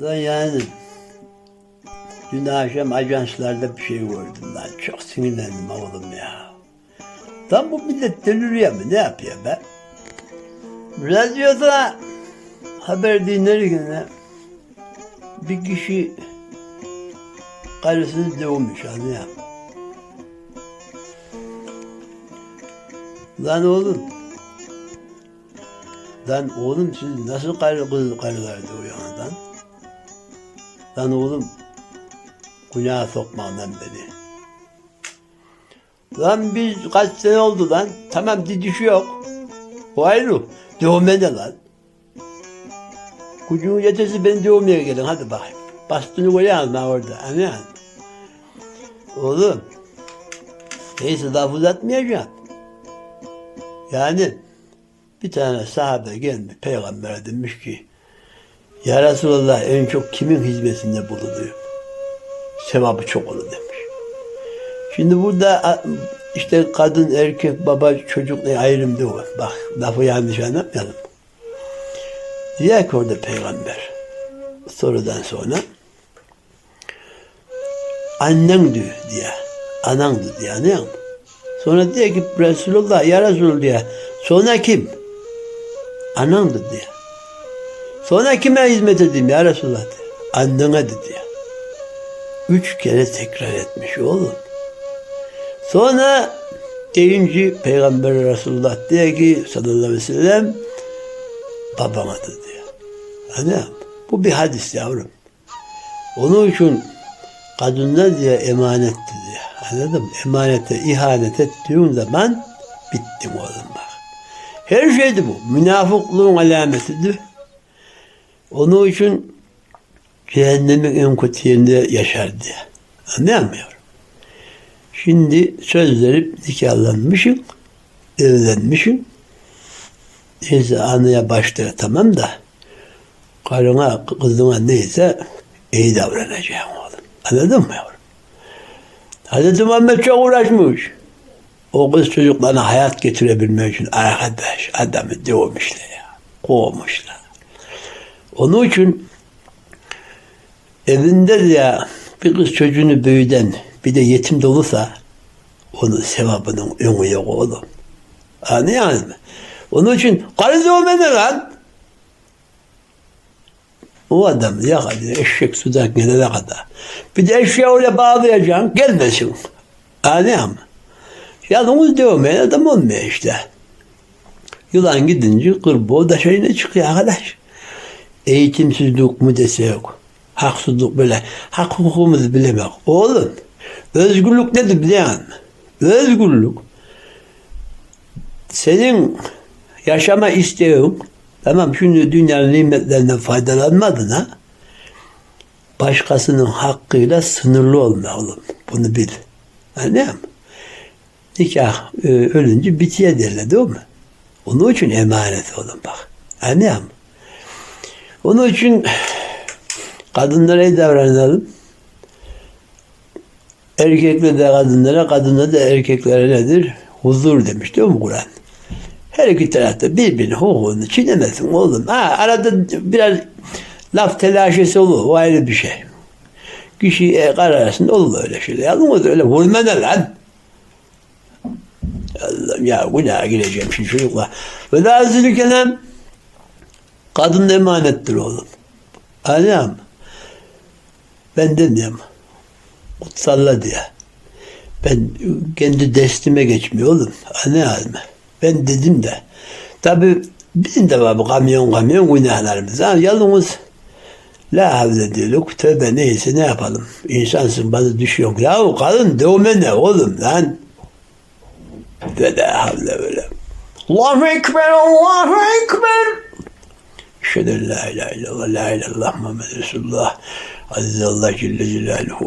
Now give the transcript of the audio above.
Lan yani dün akşam ajanslarda bir şey gördüm lan. Çok sinirlendim oğlum ya. Tam bu millet deliriyor mu? Ne yapıyor be? Radyoda haber dinlerken bir kişi karısını dövmüş anlıyor? Lan oğlum. Lan oğlum siz nasıl karı kız karılar dövüyorsunuz lan? Lan oğlum günaha sokma lan beni. Lan biz kaç sene oldu lan? Tamam didiş yok. O ayrı. Dövme de lan. Gücün yetesi beni dövmeye gelin hadi bakayım. Bastını koyalım ha orada. Anladın? Oğlum. Neyse laf uzatmayacağım. Yani bir tane sahabe gelmiş peygambere demiş ki Ya Resulallah en çok kimin hizmetinde bulunuyor? Sevabı çok olur demiş. Şimdi burada işte kadın, erkek, baba, çocuk ne ayrım o. Bak lafı yanlış anlamayalım. Diyor ki orada peygamber sorudan sonra annen diyor diye. Anan diyor anlıyor musun? Sonra diyor ki Resulullah ya Resul diye. Sonra kim? Anandı diye. Sonra kime hizmet edeyim ya Resulullah diye. Annene dedi. Üç kere tekrar etmiş oğlum. Sonra deyince Peygamber Resulullah diyor ki sallallahu aleyhi ve sellem babana da diyor. Hani bu bir hadis yavrum. Onun için kadınlar diye emanetti diyor. Anladın mı? Emanete ihanet ettiğin zaman bittin oğlum bak. Her şeydi bu. Münafıklığın alametidir. Onun için cehennemin en kötü yerinde yaşar diye. Anlayamıyorum. Şimdi sözleri nikahlanmışım, evlenmişim. Neyse anıya başlıyor tamam da karına, kızına neyse iyi davranacağım oğlum. Anladın mı yavrum? Hazreti Muhammed çok uğraşmış. O kız çocuklarına hayat getirebilmek için arkadaş adamı dövmüşler ya. Kovmuşlar. Onun için evinde ya bir kız çocuğunu büyüden bir de yetim de olursa onun sevabının önü yok oğlum. Anlıyor musun? Onun için karı dövmene lan. O adam ya hadi eşek sudan gelene kadar. Bir de eşeği öyle bağlayacaksın gelmesin. Anlıyor musun? Yalnız dövmeyen adam olmuyor işte. Yılan gidince kırboğu da şeyine çıkıyor arkadaş. Eğitimsizlik mu dese yok. Haksızlık böyle. Hak hukukumuzu bilemek. Oğlum özgürlük nedir biliyor musun? Özgürlük senin yaşama isteğin tamam şimdi dünyanın nimetlerinden faydalanmadın ha başkasının hakkıyla sınırlı olma oğlum. Bunu bil. Anlıyor musun? Nikah e, ölünce bitiyor derler değil mi? Onun için emanet oğlum bak. Anlıyor musun? Onun için kadınlara iyi davranalım. Erkekle de kadınlara, kadına da erkeklere nedir? Huzur demiş değil mi Kur'an? Her iki tarafta birbirinin hukukunu çiğnemesin oğlum. Ha, arada biraz laf telaşesi olur. O ayrı bir şey. Kişi e, kar olur öyle şeyler. Yalnız öyle vurma ne lan? Allah'ım ya günaha gireceğim şimdi çocukla. Ve lazım kelam kadın emanettir oğlum. Musun? Ben demiyorum. Kutsalla diye. Ben kendi destime geçmiyor oğlum. Anlıyor musun? Ben dedim de. Tabi bizim de var bu kamyon kamyon günahlarımız. Ha, yalnız La havle diyorduk. Tövbe neyse ne yapalım. İnsansın bazı düşüyor. Ya o kadın dövme ne oğlum lan. Ve la havle böyle. Allahu Ekber, Allahu Ekber. Eşhedü en la ilahe illallah, la ilahe illallah Muhammed Resulullah. Azze Allah Celle Celaluhu.